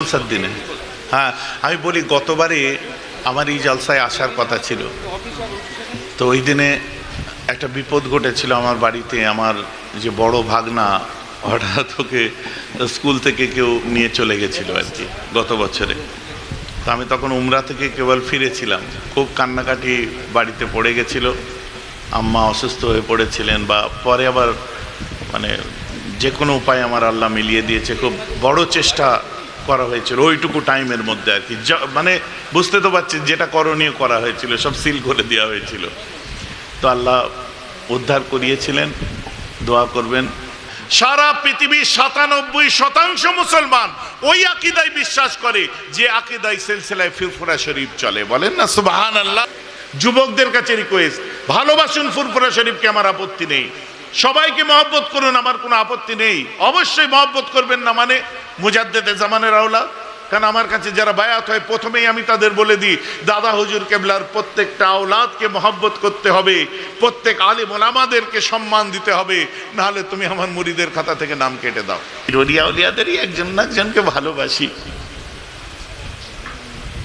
জলসার দিনে। হ্যাঁ আমি বলি গতবারে আমার এই জলসায় আসার কথা ছিল। তো ওই দিনে একটা বিপদ ঘটেছিল আমার বাড়িতে, আমার যে বড় ভাগনা হঠাৎ ওকে স্কুল থেকে কেউ নিয়ে চলে গেছিল আর কি, গত বছরে। তো আমি তখন উমরা থেকে কেবল ফিরেছিলাম। খুব কান্নাকাটি বাড়িতে পড়ে গেছিল। আম্মা অসুস্থ হয়ে পড়েছিলেন বা পরে আবার মানে যে কোনো উপায় আমার আল্লাহ মিলিয়ে দিয়েছে। খুব বড় চেষ্টা করা হয়েছিল, ওইটুকু টাইমের মধ্যে আর কি। মানে বুঝতে তো পারছেন যেটা করণীয় করা হয়েছিল, সব সিল করে দেওয়া হয়েছিল। তো আল্লাহ উদ্ধার করিয়েছিলেন, দোয়া করবেন। সারা পৃথিবীর সাতানব্বই শতাংশ মুসলমান ওই আকিদায় বিশ্বাস করে যে আকিদায় সিলসিলায় ফুরফুরা শরীফ চলে। বলেন না সুবাহান আল্লাহ যুবকদের কাছে রিকোয়েস্ট ভালোবাসুন ফুরফুরা শরীফকে, আমার আপত্তি নেই। সবাইকে মহব্বত করুন, আমার কোনো আপত্তি নেই। অবশ্যই মহব্বত করবেন না মানে মুজাদ্দেদে জামানের আওলা। কারণ আমার কাছে যারা বায়াত হয়, প্রথমেই আমি তাদের বলে দিই, দাদা হুজুর কেবলার প্রত্যেকটা আওলাদকে মহব্বত করতে হবে, প্রত্যেক আলিম ওলামাদেরকে সম্মান দিতে হবে, নাহলে তুমি আমার মুড়িদের খাতা থেকে নাম কেটে দাও। ররিয়া উলিয়াদেরই একজন না একজনকে ভালোবাসি।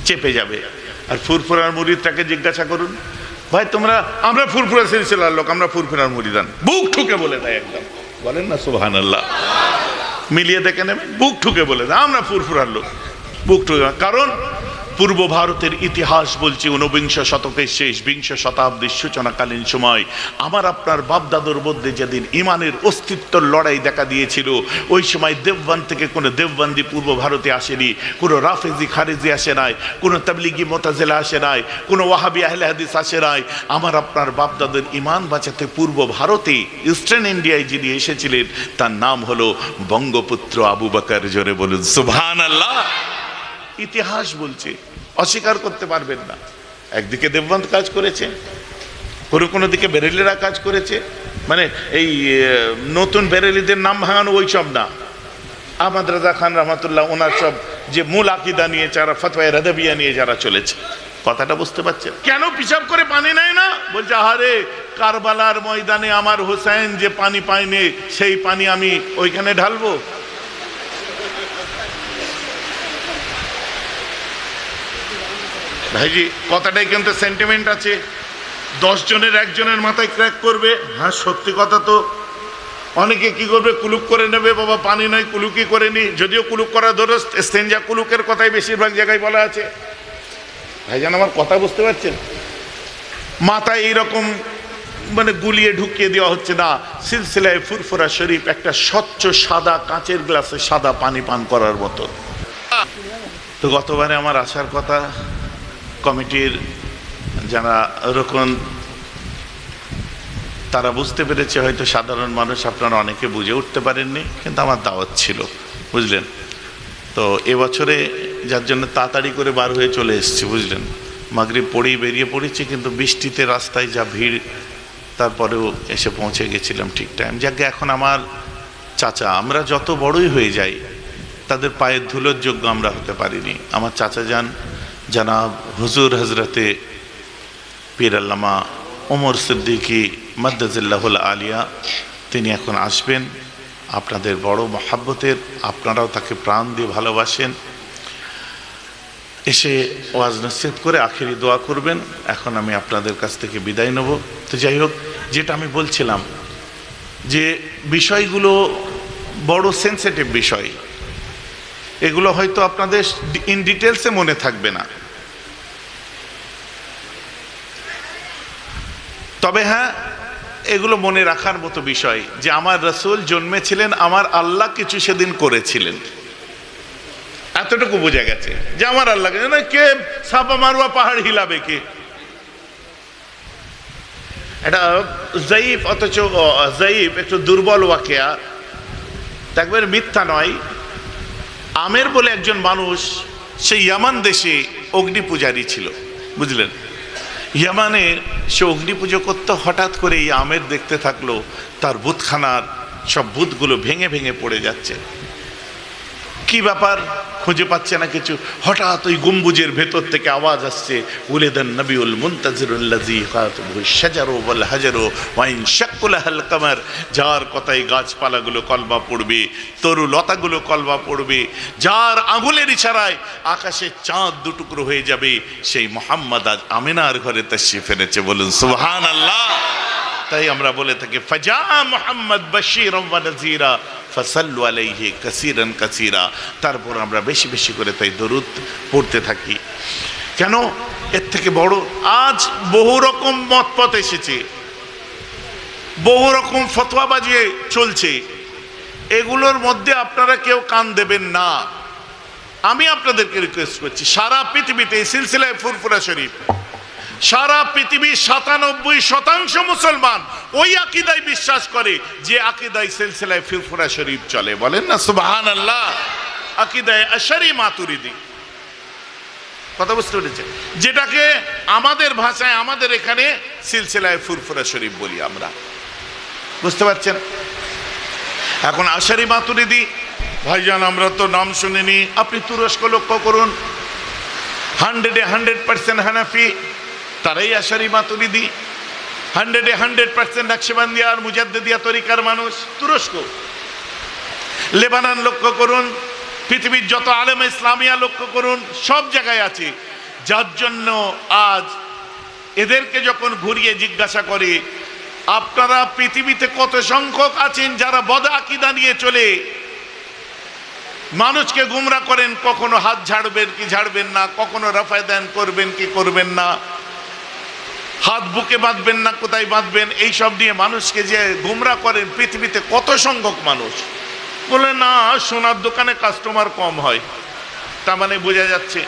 চেপে যাবে। আর ফুরফুরার মুরিদটাকে জিজ্ঞাসা করুন। ভাই, তোমরা আমরা ফুরফুরা সিলসিলার লোক, আমরা ফুরফুরার মরিদান। বুক ঠুকে বলে দেয় একদম। বলেন না সোহান আল্লাহ মিলিয়ে দেখে নেবেন বুক ঠুকে বলে দেয়। আমরা ফুরফুরার লোক। বুক ঠুকে কারণ পূর্ব ভারতের ইতিহাস বলছি ঊনবিংশ শতকের শেষ, বিংশ শতাব্দীর সূচনাকালীন সময়। আমার, আপনার বাপদাদুর মধ্যে যেদিন ইমানের অস্তিত্ব লড়াই দেখা দিয়েছিল, ওই সময় দেববান থেকে কোনো দেববান্দি পূর্ব ভারতে আসেনি, কোনো রাফেজি, খারেজি আসে নাই, কোনো তাবলিগি মোতাজেলা আসে নাই, কোনো ওয়াহাবি আহলে হাদিস আসে নাই। আমার, আপনার বাপদাদের ইমান বাঁচাতে পূর্ব ভারতে, ইস্টার্ন ইন্ডিয়ায় যিনি এসেছিলেন, তার নাম হলো বঙ্গপুত্র আবু বাকার। জোরে বলুন সুবহান আল্লাহ ইতিহাস বলছে, অস্বীকার করতে পারবেন না। একদিকে দেববন্ত কাজ করেছে কোনো কোনো দিকে বেরেলিরা কাজ করেছে মানে এই নতুন বেরেলিদের নাম ভাঙানো ওই সব না। আহমদ রাজা খান রহমতুল্লাহ ওনার সব যে মূল আকিদা নিয়ে যারা, ফতোয়া রাদাবিয়া নিয়ে যারা চলেছে, কথাটা বুঝতে পারছেন? কেন পিসাব করে পানি নেয় না? বলছে, আহারে, কারবালার ময়দানে আমার হোসেন যে পানি পায়নি, সেই পানি আমি ওইখানে ঢালবো। ভাইজি, কথাটাই কিন্তু সেন্টিমেন্ট আছে। জনের একজনের মাথায় ক্র্যাক করবে। হ্যাঁ সত্যি কথা তো। অনেকে কি করবে? কুলুক করে নেবে। বাবা, পানি নয় কুলুকি করে নি। যদিও কুলুক করা ধরো স্টেঞ্জা কুলুকের কথাই বেশিরভাগ জায়গায় বলা আছে। ভাইজান, আমার কথা বুঝতে পারছেন? মাথায় এইরকম মানে গুলিয়ে ঢুকিয়ে দেওয়া হচ্ছে না। সিলসিলায় ফুরফুরা শরীফ একটা স্বচ্ছ সাদা কাঁচের গ্লাসে সাদা পানি পান করার মতো। তো গতবারে আমার আসার কথা কমিটির যারা রকম তারা বুঝতে পেরেছে, হয়তো সাধারণ মানুষ আপনারা অনেকে বুঝে উঠতে পারেননি, কিন্তু আমার দাওয়াত ছিল, বুঝলেন? তো এবছরে যার জন্য তাড়াতাড়ি করে বার হয়ে চলে এসেছি, বুঝলেন? মাগরিব পড়েই বেরিয়ে পড়েছি, কিন্তু বৃষ্টিতে রাস্তায় যা ভিড়, তারপরেও এসে পৌঁছে গেছিলাম ঠিক টাইম যাকে এখন আমার চাচা, আমরা যত বড়ই হয়ে যাই, তাদের পায়ের ধুলোর যোগ্য আমরা হতে পারিনি। আমার চাচা যান জানাব হুজুর হজরতে পীর আল্লামা ওমর সিদ্দিকি মাদ্দাজিল্লাহুল আলিয়া, তিনি এখন আসবেন। আপনাদের বড় মহাব্বতের, আপনারাও তাকে প্রাণ দিয়ে ভালোবাসেন। এসে ওয়াজ নসিব করে আখেরি দোয়া করবেন। এখন আমি আপনাদের কাছ থেকে বিদায় নেব। তো যাই হোক, যেটা আমি বলছিলাম যে বিষয়গুলো বড় সেন্সিটিভ বিষয়। এগুলো হয়তো আপনাদের ইন ডিটেলসে মনে থাকবে না। তবে হ্যাঁ এগুলো মনে রাখার মতো বিষয় যে আমার রসুল জন্মেছিলেন, আমার আল্লাহ কিছু সেদিন করেছিলেন। এতটুকু বোঝা গেছে যে আমার আল্লাহ কে সাপা মারুয়া পাহাড় হিলাবে কে? এটা জয়ীফ, অথচ জয়ীফ একটু দুর্বল ওয়াকেয়া। একবার মিথ্যা নয়। আমের বলে একজন মানুষ সেই ইয়ামান দেশে অগ্নি পূজারী ছিল, বুঝলেন? ইয়ামানে সে অগ্নি পুজো করতে হঠাৎ করে এই আমের দেখতে থাকল, তার বুথখানার সব বুথগুলো ভেঙে ভেঙে পড়ে যাচ্ছে। কি ব্যাপার? খুঁজে পাচ্ছে না কিছু। হঠাৎ ওই গম্বুজের ভেতর থেকে আওয়াজ আসছে উলেদান নবিউল মুনতাজিরুল্লাজি শাজারু ওয়াল হাজারু ওয়াইন শাক্কুল হাল কামার। যার কথাই গাছপালাগুলো কলবা পড়বে, তরু লতাগুলো কলবা পড়বে, যার আঙুলের ইশারায় আকাশে চাঁদ দুটুকরো হয়ে যাবে, সেই মোহাম্মদ আজ আমিনার ঘরে তাশরিফ এনেছে বলুন, সুবহানাল্লাহ। তাই আমরা বলে থাকি, ফাজা মোহাম্মদ বশির ওয়া নাযীরা, ফাসাল্লু আলাইহি কাসীরান কাসীরা। তারপর আমরা বেশি বেশি করে তাই দরুদ পড়তে থাকি। কেন? এর থেকে বড়, আজ বহু রকম মতপথ এসেছে। বহু রকম ফতোয়া বাজিয়ে চলছে। এগুলোর মধ্যে আপনারা কেউ কান দেবেন না। আমি আপনাদেরকে রিকোয়েস্ট করছি, সারা পৃথিবীতে এই সিলসিলায় ফুরফুরা শরীফ। সারা পৃথিবীর সাতানব্বই শতাংশ মুসলমান ওই আকিদায় বিশ্বাস করে যে আকিদায় সিলসিলায় ফুরফুরা শরীফ চলে। বলেন না সুবাহান আল্লাহ আকিদায় আশারি মাতুরিদি। কথা বুঝতে পেরেছে যেটাকে আমাদের ভাষায়, আমাদের এখানে সিলসিলায় ফুরফুরা শরীফ বলি আমরা। বুঝতে পারছেন? এখন আশারি মাতুরিদি, ভাইজান, আমরা তো নাম শুনিনি। আপনি তুরস্ক লক্ষ্য করুন। হান্ড্রেডে হান্ড্রেড পার্সেন্ট হানাফি তারাই আশারি মাতুরিদি হান্ড্রেডে হান্ড্রেড পার্সেন্ট নকশবন্দিয়া আর মুজাদ্দিয়া তরিকার মানুষ, তুরস্ক। লেবানান লক্ষ্য করুন, পৃথিবীর যত আলেম ইসলামিয়া লক্ষ্য করুন, সব জায়গায় আছে। যার জন্য আজ এদেরকে যখন ঘুরিয়ে জিজ্ঞাসা করে, আপনারা পৃথিবীতে কত সংখ্যক আছেন যারা বদ আকিদা নিয়ে চলে? মানুষকে গুমরা করেন, কখনো হাত ঝাড়বেন কি ঝাড়বেন না, কখনো রাফায় দেন করবেন কি করবেন না। হাত বুকে বাঁধবেন না, কোথায় বাঁধবেন, এইসব নিয়ে মানুষকে যে গুমরা করেন পৃথিবীতে কত সংখ্যক মানুষ। বলে, না, সোনার দোকানে কাস্টমার কম হয়। তার মানে বোঝা যাচ্ছে,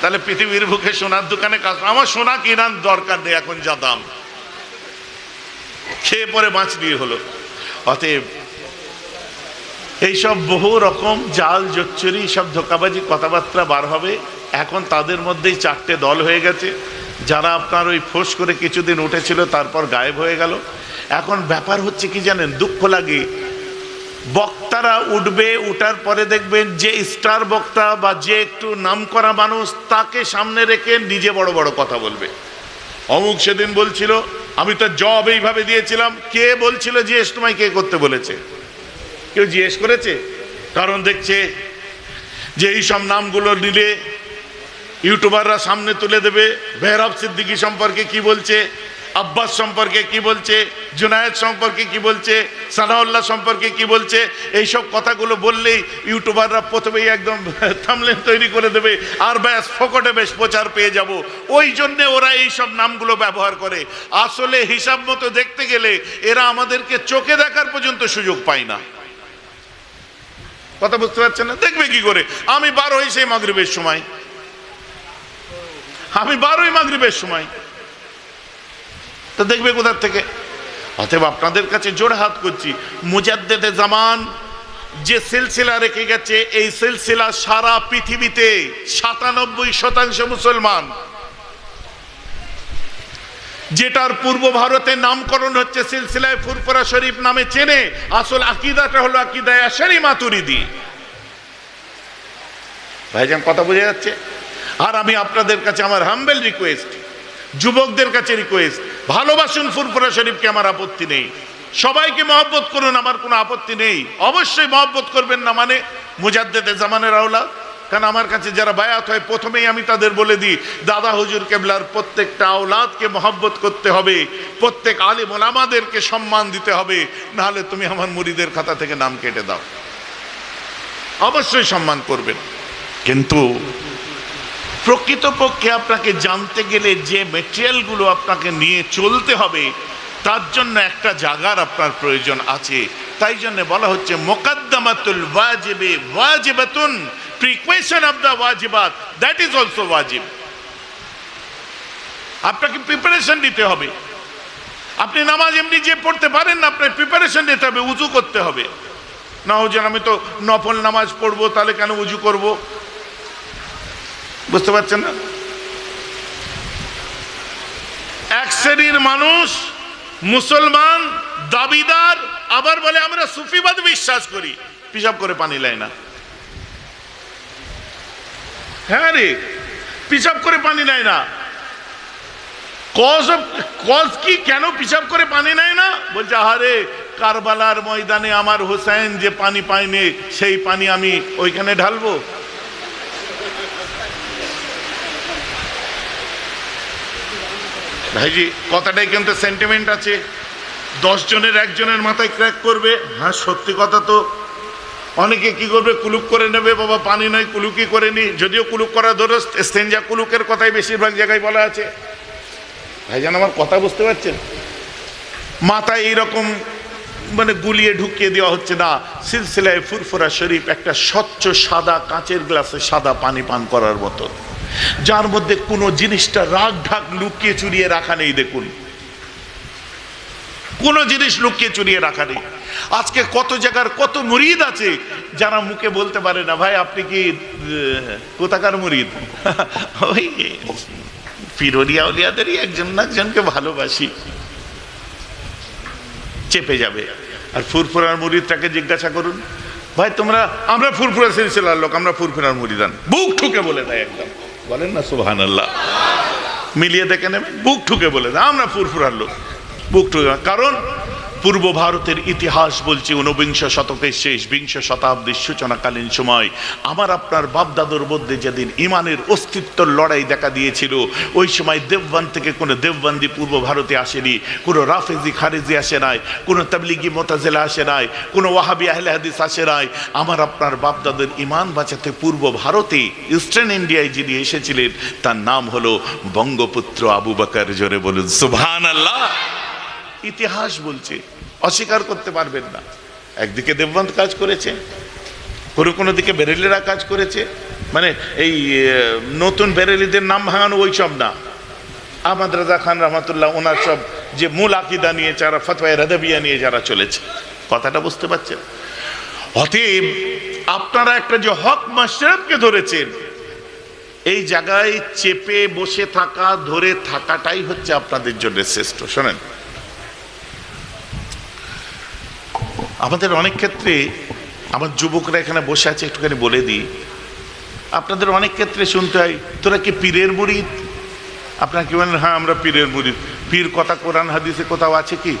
তাহলে পৃথিবীর বুকে সোনার দোকানে কাস্টমার আমার সোনা কেনার দরকার নেই, এখন যা দাম। খেয়ে পরে বাঁচ দিয়ে হলো। অতএব, এইসব বহু রকম জাল জচ্চুরি সব ধোকাবাজি, কথাবার্তা বার হবে। এখন তাদের মধ্যেই চারটে দল হয়ে গেছে। যারা আপনার ওই ফোঁস করে কিছুদিন উঠেছিল, তারপর গায়েব হয়ে গেল। এখন ব্যাপার হচ্ছে কি জানেন, দুঃখ লাগে। বক্তারা উঠবে, উঠার পরে দেখবেন যে স্টার বক্তা বা যে একটু নাম করা মানুষ, তাকে সামনে রেখে নিজে বড় বড় কথা বলবে। অমুক সেদিন বলছিল, আমি তো জব এইভাবে দিয়েছিলাম। কে বলছিল জিজ্ঞেস তোমায় কে করতে বলেছে? কেউ জিজ্ঞেস করেছে? কারণ দেখছে যে, এইসব নামগুলো নিলে ইউটিউবাররা সামনে তুলে দেবে। বেহরব সিদ্দিকী সম্পর্কে কি বলছে? আব্বাস সম্পর্কে কি বলছে? জুনায়েদ সম্পর্কে কি বলছে? সানাউল্লাহ সম্পর্কে কি বলছে? এই সব কথাগুলো বললেই ইউটিউবাররা প্রথমেই একদম থামলেন তৈরি করে দেবে আর ব্যাস, ফকটে বেশ প্রচার পেয়ে যাব। ওই জন্যে ওরা এই সব নামগুলো ব্যবহার করে। আসলে হিসাব মতো দেখতে গেলে এরা আমাদেরকে চোখে দেখার পর্যন্ত সুযোগ পায় না। কথা বুঝতে পারছেন না? দেখবে কি করে? আমি বারোই সেই মাগরিবের সময়। আমি বারোই মাগরিবের সময়। তো দেখবে কোথার থেকে? অতএব আপনাদের কাছে জোড় হাত করছি। মুজাদ্দেদে জামান যে সিলসিলা রেখে গেছে, এই সিলসিলা সারা পৃথিবীতে সাতানব্বই শতাংশ মুসলমান। যেটার পূর্ব ভারতে নামকরণ হচ্ছে সিলসিলায় ফুরফুরা শরীফ নামে চেনে। আসল আকিদাটা হলো আকিদায় আশারি মাতুরিদি। ভাইজান, কথা বোঝা যাচ্ছে? আর আমি আপনাদের কাছে আমার হাম্বেল রিকোয়েস্ট যুবকদের কাছে রিকোয়েস্ট ভালোবাসুন ফুরফুরা শরীফকে আমার আপত্তি নেই। সবাইকে মহব্বত করুন, আমার কোনো আপত্তি নেই। অবশ্যই মহব্বত করবেন না মানে মুজাদ্দেদে জামানের আওলা। কারণ আমার কাছে যারা বায়াত হয়, প্রথমেই আমি তাদের বলে দিই, দাদা হুজুর কেবলার প্রত্যেকটা আওলাদকে মহব্বত করতে হবে, প্রত্যেক আলিম ওলামাদেরকে সম্মান দিতে হবে, নাহলে তুমি আমার মুড়িদের খাতা থেকে নাম কেটে দাও। অবশ্যই সম্মান করবেন। কিন্তু প্রকৃতপক্ষে আপনাকে জানতে গেলে যে মেটেরিয়ালগুলো আপনাকে নিয়ে চলতে হবে, তার জন্য একটা জায়গার আপনার প্রয়োজন আছে। তাই জন্য বলা হচ্ছে, মোকাদ্দমাতুল ওয়াজিবে ওয়াজিবাতুন প্রিকুয়েশন অফ দ্য ওয়াজিবাত দ্যাট ইজ অলসো ওয়াজিব আপনাকে প্রিপারেশন দিতে হবে। আপনি নামাজ এমনি যে পড়তে পারেন না আপনার প্রিপারেশন দিতে হবে, উজু করতে হবে। না যেন আমি তো নফল নামাজ পড়ব, তাহলে কেন উজু করব? বুঝতে পারছেন না? এক শ্রেণির মানুষ, মুসলমান, দাবিদার, আবার বলে আমরা সুফিবাদ বিশ্বাস করি। পিসাব করে পানি লাই না। হ্যাঁ রে পিসাব করে পানি নেয় না। কজ কজ কি কেন পিসাব করে পানি নেয় না? বলছে, আহারে, কারবালার ময়দানে আমার হোসেন যে পানি পায়নি, সেই পানি আমি ওইখানে ঢালবো। ভাইজি, কথাটাই কিন্তু সেন্টিমেন্ট আছে। জনের একজনের মাথায় ক্র্যাক করবে। হ্যাঁ সত্যি কথা তো। অনেকে কি করবে? কুলুক করে নেবে। বাবা, পানি নয় কুলুকি করে নি। যদিও কুলুক করা ধরো স্টেঞ্জা কুলুকের কথাই বেশিরভাগ জায়গায় বলা আছে। ভাইজান, আমার কথা বুঝতে পারছেন? মাথায় এইরকম মানে গুলিয়ে ঢুকিয়ে দেওয়া হচ্ছে না। সিলসিলায় ফুরফুরা শরীফ একটা স্বচ্ছ সাদা কাঁচের গ্লাসে সাদা পানি পান করার মতো। যার মধ্যে কোনো জিনিসটা রাগ ঢাক লুকিয়ে চুরিয়ে রাখা নেই, দেখুন। কোনো জিনিস লুকিয়ে চুরিয়ে রাখা নেই। আজকে কত জায়গার কত মুরিদ আছে যারা মুখে বলতে পারে না, ভাই, আপনি কি কোথাকার মুরিদ? ওই পিরোরিয়া উলিয়াদেরই একজন না একজনকে ভালোবাসি। চেপে যাবে। আর ফুরফুরার মুরিদটাকে জিজ্ঞাসা করুন, ভাই, তোমরা, আমরা ফুরফুরা সিলসিলার লোক, আমরা ফুরফুরার মুরিদান। বুক ঠুকে বলে দেয় একদম। বলেন না সোহান আল্লাহ মিলিয়ে দেখে নেবে বুক ঠুকে বলে আমরা ফুরফুরার লোক। বুক ঠুকে কারণ পূর্ব ভারতের ইতিহাস বলছে ঊনবিংশ শতকের শেষ বিংশ শতাব্দীর সূচনাকালীন সময়। আমার আপনার বাপদাদুর মধ্যে যেদিন ইমানের অস্তিত্বর লড়াই দেখা দিয়েছিল, ওই সময় দেববান থেকে কোনো দেববান্দি পূর্ব ভারতে আসেনি, কোনো রাফেজি, খারেজি আসে নাই, কোনো তাবলিগি, মোতাজেলা আসে নাই, কোনো ওয়াহাবি, আহলে হাদিস আসে নাই। আমার আপনার বাপদাদের ইমান বাঁচাতে পূর্ব ভারতে, ইস্টার্ন ইন্ডিয়ায় যিনি এসেছিলেন, তার নাম হলো বঙ্গপুত্র আবু বাকার। জোরে বলুন সুবহান আল্লাহ ইতিহাস বলছে অস্বীকার করতে পারবেন না। একদিকে দেববন্ত কাজ করেছে, কোনো কোনো দিকে বেরেলিরা কাজ করেছে মানে এই নতুন বেরেলিদের নাম ভাঙানো ওই সব না। আহমদ রাজা খান রহমতুল্লাহ ওনার সব যে মূল আকিদা নিয়ে যারা ফতোয়া রাদাবিয়া নিয়ে যারা চলেছে, কথাটা বুঝতে পারছেন? অতএব আপনারা একটা যে হক মাসরফকে ধরেছেন, এই জায়গায় চেপে বসে থাকা, ধরে থাকাটাই হচ্ছে আপনাদের জন্য শ্রেষ্ঠ। শোনেন আমাদের অনেক ক্ষেত্রে আমার যুবকরা এখানে বসে আছে, একটুখানি বলে দিই। আপনাদের অনেক ক্ষেত্রে শুনতে হয়, তোরা কি পীরের মুরিদ আপনারা কি বলেন হ্যাঁ আমরা পীরের মুরিদ পীর কথা কোরআন, হাদিসে কোথাও আছে কি?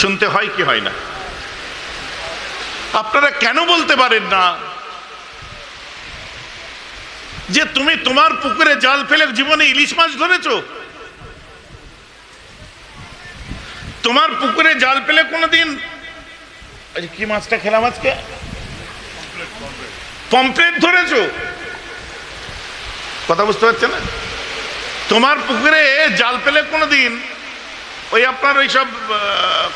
শুনতে হয় কি হয় না? আপনারা কেন বলতে পারেন না যে তুমি তোমার পুকুরে জাল ফেলে জীবনে ইলিশ মাছ ধরেছো? তোমার পুকুরে জাল ফেলে কোনোদিন? কি মাছটা খেলাম আজকে? পম্পলেট ধরেছো? কথা বুঝতে পারছে না? তোমার পুকুরে জাল ফেলে কোনোদিন? ওই আপনার ওই সব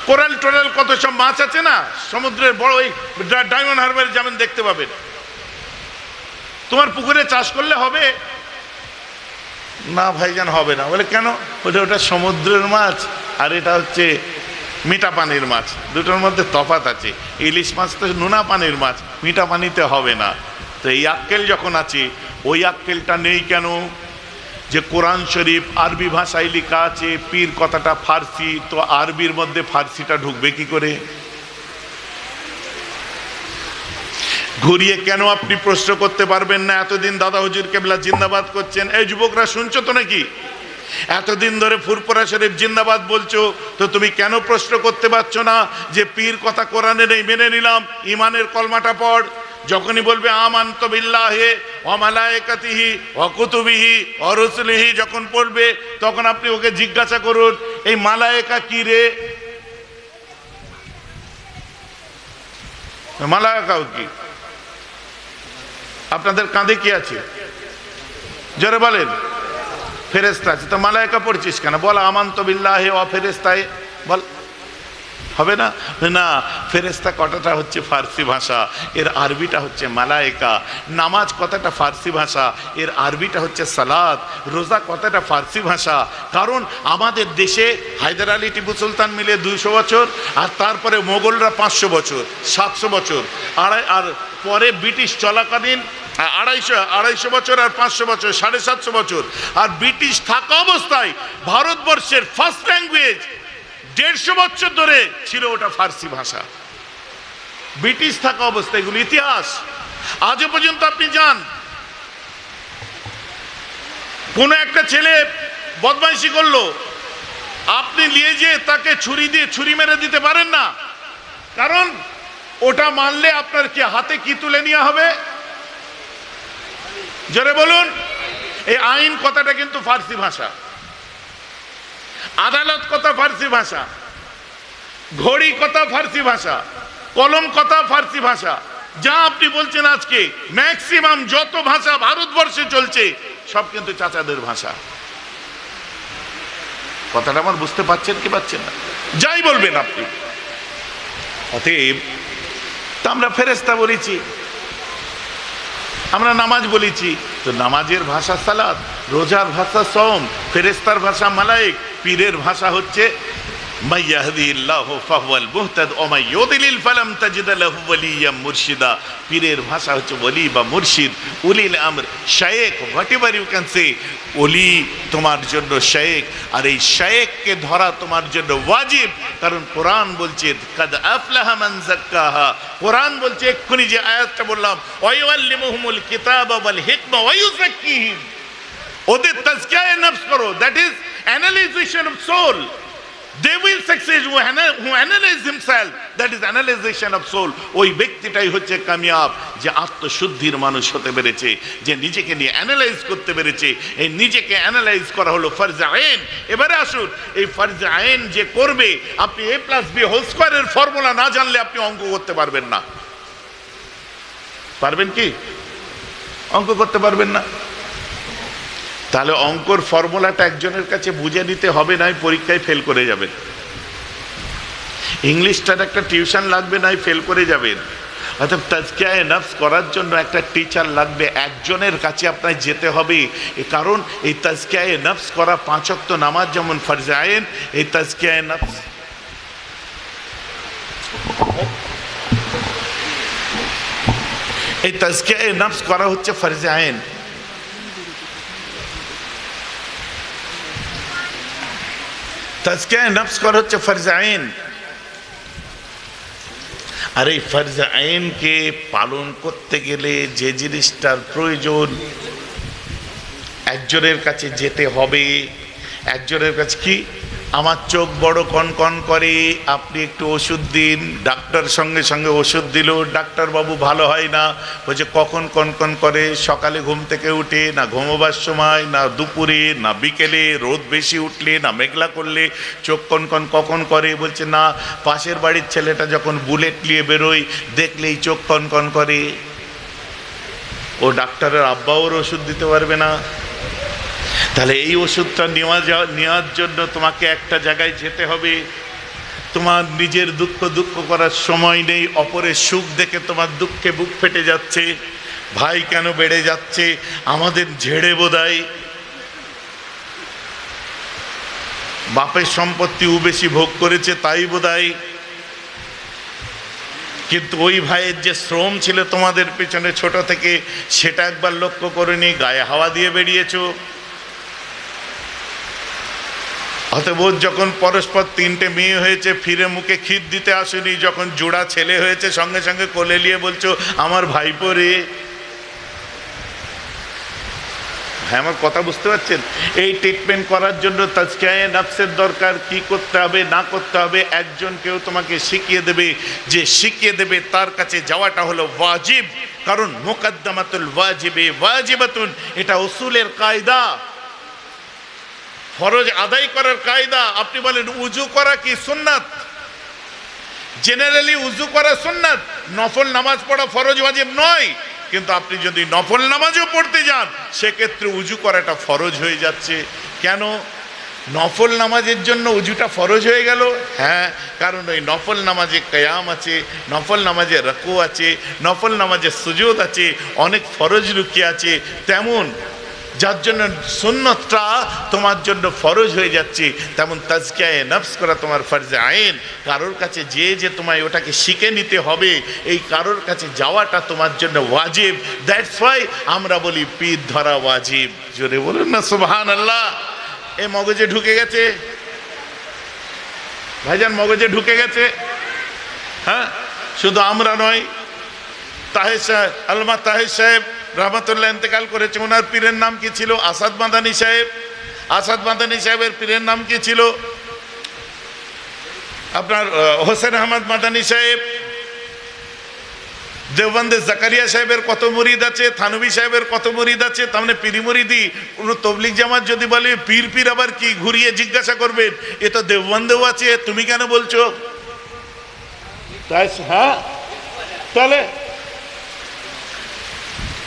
কোরাল টোরাল কত সব মাছ আছে না? সমুদ্রের বড় ওই ডায়মন্ড হারবারে যেমন দেখতে পাবেন। তোমার পুকুরে চাষ করলে হবে? না ভাইজান, হবে না। বলে, কেন? বলে ওটা সমুদ্রের মাছ আর এটা হচ্ছে মিঠা পানির মাছ। দুটোর মধ্যে তফাত আছে। ইলিশ মাছ তো নোনা পানির মাছ, মিঠা পানিতে হবে না। তো এই আক্কেল যখন আছে, ওই আক্কেলটা নেই কেন? যে কোরআন শরীফ, আরবি ভাষায় লেখা আছে, পীর কথাটা ফার্সি, তো আরবির মধ্যে ফার্সিটা ঢুকবে কি করে? ঘুরিয়ে কেন আপনি প্রশ্ন করতে পারবেন না? এতদিন দাদা হুজুর কেবলা জিন্দাবাদ করছেন। এই যুবকরা শুনছো তো নাকি? এতদিন ধরে ফুরপুরা শরীফ জিন্দাবাদ বলছো, তো তুমি কেন প্রশ্ন করতে পারছ না যে পীর কথা কোরআনে নেই, মেনে নিলাম ইমানের কলমাটা পড়। যখনই বলবে, আমান্ত বিল্লাহে অমালায়কাতিহি অকুতুবিহি অরসুলিহি যখন পড়বে, তখন আপনি ওকে জিজ্ঞাসা করুন, এই মালায়েকা কি রে? মালায়েকাও কি? আপনাদের কাঁধে কি আছে? জোরে বলেন। ফেরেস্তা আছে। তো মালায়কা পড়ছিস কেন? বল, আমান্ত বিল্লাহে অ ফেরেস্তায় বল, হবে না? না ফেরেস্তা কথাটা হচ্ছে ফার্সি ভাষা, এর আরবিটা হচ্ছে মালায়েকা। নামাজ কথাটা ফার্সি ভাষা, এর আরবিটা হচ্ছে সালাদ রোজা কথাটা ফার্সি ভাষা। কারণ আমাদের দেশে হায়দার আলী টিপু সুলতান মিলে দুইশো বছর, আর তারপরে মোগলরা পাঁচশো বছর, সাতশো বছর। আড়াই আর পরে ব্রিটিশ চলাকালীন আড়াইশো আড়াইশো বছর আর পাঁচশো বছর, সাড়ে সাতশো বছর। আর ব্রিটিশ থাকা অবস্থায় ভারতবর্ষের ফার্স্ট ল্যাঙ্গুয়েজ দেড়শো বছর ধরে ছিল ওটা ফার্সি ভাষা। ব্রিটিশ থাকা অবস্থায়, এগুলো ইতিহাস। আজও পর্যন্ত আপনি যান। কোনো একটা ছেলে বদমাইশি করল। আপনি নিয়ে যেয়ে তাকে ছুরি দিয়ে ছুরি মেরে দিতে পারেন না। কারণ ওটা মানলে আপনার কি হাতে কি তুলে নেওয়া হবে? জোরে বলুন, এই আইন কথাটা কিন্তু ফার্সি ভাষা। আদালত কথা ফার্সি ভাষা। ঘড়ি কথা ফার্সি ভাষা। কলম কথা ফার্সি ভাষা। যা আপনি বলছেন আজকে, ম্যাক্সিমাম যত ভাষা ভারতবর্ষে চলছে, সব কিন্তু চাচাদের ভাষা। কথাটা আমার বুঝতে পারছেন কি পাচ্ছেন না? যাই বলবেন আপনি। অতএব তা আমরা ফেরেস্তা বলেছি। আমরা নামাজ বলেছি। তো নামাজের ভাষা সালাদ, রোজার ভাষা সম ফেরেস্তার ভাষা মালাইক পীরের ভাষা হচ্ছে মাইয়াহদিল্লাহু ফাহুয়াল মুহতাদ ওয়া মাই ইউদিলিল ফালাম তাজিদ লাহু ওয়ালিয়্যাম মুরশিদা পীরের ভাষা হচ্ছে ওলি বা মুর্শিদ, উলিল আমর শায়েখ whatever you can say ওলি তোমার জন্য শায়েখ আর এই শায়েখকে ধরা তোমার জন্য ওয়াজিব, কারণ কোরআন বলছে, কাদ আফলাহা মান যাক্কাহা কোরআন বলছে, এক্ষুনি যে আয়াতটা বললাম, ওয়াইউআল্লিমুহুমুল কিতাবা ওয়াল হিকমা ওয়া ইউযাক্কিহিম ওদের তাজকিয়ায়ে নফস করো that is analysation of soul they will succeed. Who, who analyze himself that is analyzation of soul. ওই ব্যক্তিটাই হচ্ছে কামিয়াব যে আত্মশুদ্ধির মানুষ হতে পেরেছে যে নিজেকে নিয়ে অ্যানালাইজ করতে পেরেছে। এই নিজেকে অ্যানালাইজ করা হলো ফরজ আইন। এবারে আসুন এই ফরজ আইন যে করবে আপনি এ প্লাস বি হোল স্কোয়ারের ফর্মুলা না জানলে আপনি অঙ্ক করতে পারবেন না। পারবেন কি? অঙ্ক করতে পারবেন না? তাহলে অঙ্কর ফর্মুলাটা একজনের কাছে বুঝে নিতে হবে নাই পরীক্ষায় ফেল করে যাবেন। ইংলিশটার একটা টিউশন লাগবে নাই ফেল করে যাবেন। অর্থাৎ তাজকিয়ায় নফস করার জন্য একটা টিচার লাগবে, একজনের কাছে আপনার যেতে হবে। কারণ এই তাজকিয়ায় নফস করা পাঁচক্ত নামাজ, যেমন ফরজে আইন, এই তাজকিয়ায় নফস এই তাজকিয়ায় নফস করা হচ্ছে ফরজে আইন। তাজকিয়ায় নফস করা হচ্ছে ফরজ আইন। আর এই ফরজ আইনকে পালন করতে গেলে যে জিনিসটার প্রয়োজন, একজনের কাছে যেতে হবে। একজনের কাছে কি? আমার চোখ বড় কনকন করে, আপনি একটু ওষুধ দিন, ডাক্তার সঙ্গে সঙ্গে ওষুধ দিল, ডাক্তার বাবু ভালো হয় না, বলছে, কখন কনকন করে? সকালে ঘুম থেকে উঠে না ঘুমোবার সময়, না দুপুরে, না বিকেলে, রোদ বেশি উঠলে, না মেঘলা করলে, চোখ কনকন কখন করে? বলছে, না, পাশের বাড়ির ছেলেটা যখন বুলেট নিয়ে বেরোয়, দেখলেই চোখ কনকন করে। ও ডাক্তারের আব্বাও ওষুধ দিতে পারবে না। তাহলে এই ওষুধটা নেওয়া নেওয়ার জন্য তোমাকে একটা জায়গায় যেতে হবে। তোমার নিজের দুঃখ দুঃখ করার সময় নেই, অপরের সুখ দেখে তোমার দুঃখে বুক ফেটে যাচ্ছে, ভাই কেন বেড়ে যাচ্ছে, আমাদের ঝেড়ে বোধাই বাপের সম্পত্তি ও বেশি ভোগ করেছে তাই বোধহয় কিন্তু ওই ভাইয়ের যে শ্রম ছিল তোমাদের পেছনে ছোট থেকে, সেটা একবার লক্ষ্য করেনি গায়ে হাওয়া দিয়ে বেরিয়েছো। অতএব ওর যখন পরস্পর তিনটে মেয়ে হয়েছে, ফিরে মুখে ক্ষীর দিতে আসেনি, যখন জোড়া ছেলে হয়েছে, সঙ্গে সঙ্গে কোলে নিয়ে বলছো, আমার ভাইপো রে। হ্যাঁ আমার কথা বুঝতে পারছেন? এই ট্রিটমেন্ট করার জন্য তাজকিয়ায় নাফসের দরকার, কি করতে হবে, না করতে হবে, একজন কেউ তোমাকে শিখিয়ে দেবে। যে শিখিয়ে দেবে, তার কাছে যাওয়াটা হলো ওয়াজিব। কারণ মোকাদ্দামাতুল ওয়াজিবে, ওয়াজিবাতুন, এটা উসুলের কায়দা। ফরজ আদায় করার কায়দা, আপনি বলেন, উজু করা কি সুন্নাত? জেনারেলি উজু করা সুন্নাত। নফল নামাজ পড়া ফরজ ওয়াজিব নয়, কিন্তু আপনি যদি নফল নামাজও পড়তে যান, সেক্ষেত্রে উজু করাটা ফরজ হয়ে যাচ্ছে। কেন? নফল নামাজের জন্য উজুটা ফরজ হয়ে গেল? হ্যাঁ কারণ ওই নফল নামাজে কয়াম আছে, নফল নামাজে রকু আছে, নফল নামাজে সুযোগ আছে, অনেক ফরজ লুকিয়ে আছে, তেমন যার জন্য সুন্নতটা তোমার জন্য ফরজ হয়ে যাচ্ছে, তেমন তাজকিয়ায় নফস করা তোমার ফরজে আইন। কারোর কাছে যে যে তোমায় ওটাকে শিখে নিতে হবে, এই কারোর কাছে যাওয়াটা তোমার জন্য ওয়াজিব। দ্যাটস ওয়াই আমরা বলি পীর ধরা ওয়াজিব। জোরে বলুন না সুবহান আল্লাহ এ মগজে ঢুকে গেছে? ভাইজান, মগজে ঢুকে গেছে? হ্যাঁ শুধু আমরা নয় তাহের সাহেব, আলমা তাহের সাহেব রহমতুল্লাহ ইন্তেকাল করেছে ওনার পীরের নাম কি ছিল? আসাদ মাদানী সাহেব। আসাদ মাদানী সাহেবের পীরের নাম কি ছিল? আপনার হোসেন আহমদ মাদানী সাহেব। দেওবন্দে জাকারিয়া সাহেবের কত মুরিদ আছে? থানবী সাহেবের কত মুরিদ আছে? তার মানে পিরি মুরিদি কোনো তবলিক জামাত যদি বলে, পীর পীর আবার কি ঘুরিয়ে জিজ্ঞাসা করবেন? এ তো দেওবন্দেও আছে, তুমি কেন বলছো? তাই হ্যাঁ? তাহলে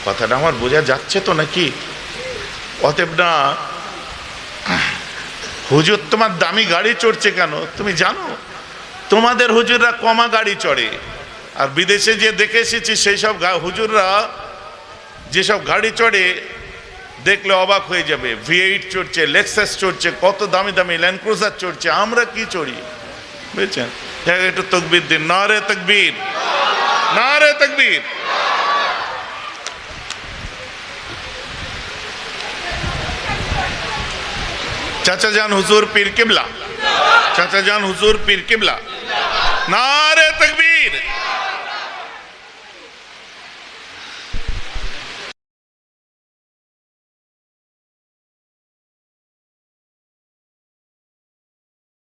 কথাটা আমার বোঝা যাচ্ছে তো নাকি? অতএব না, হুজুর তোমার দামি গাড়ি চড়ছে কেন? তুমি জানো? তোমাদের হুজুররা কমা গাড়ি চড়ে। আর বিদেশে যে দেখে এসেছি, সেই সব হুজুররা যেসব গাড়ি চড়ে, দেখলে অবাক হয়ে যাবে। ভি এইট চড়ছে লেক্সাস চড়ছে, কত দামি দামি ল্যান্ড ক্রুজার চড়ছে, আমরা কি চড়ি? বুঝছেন? একটু তকবির দিন। না রে তকবীর। না রে তকবীর। चाचा जान हुजूर पीर किबला चाचा जान हुजूर पीर किबला। नारे तकबीर।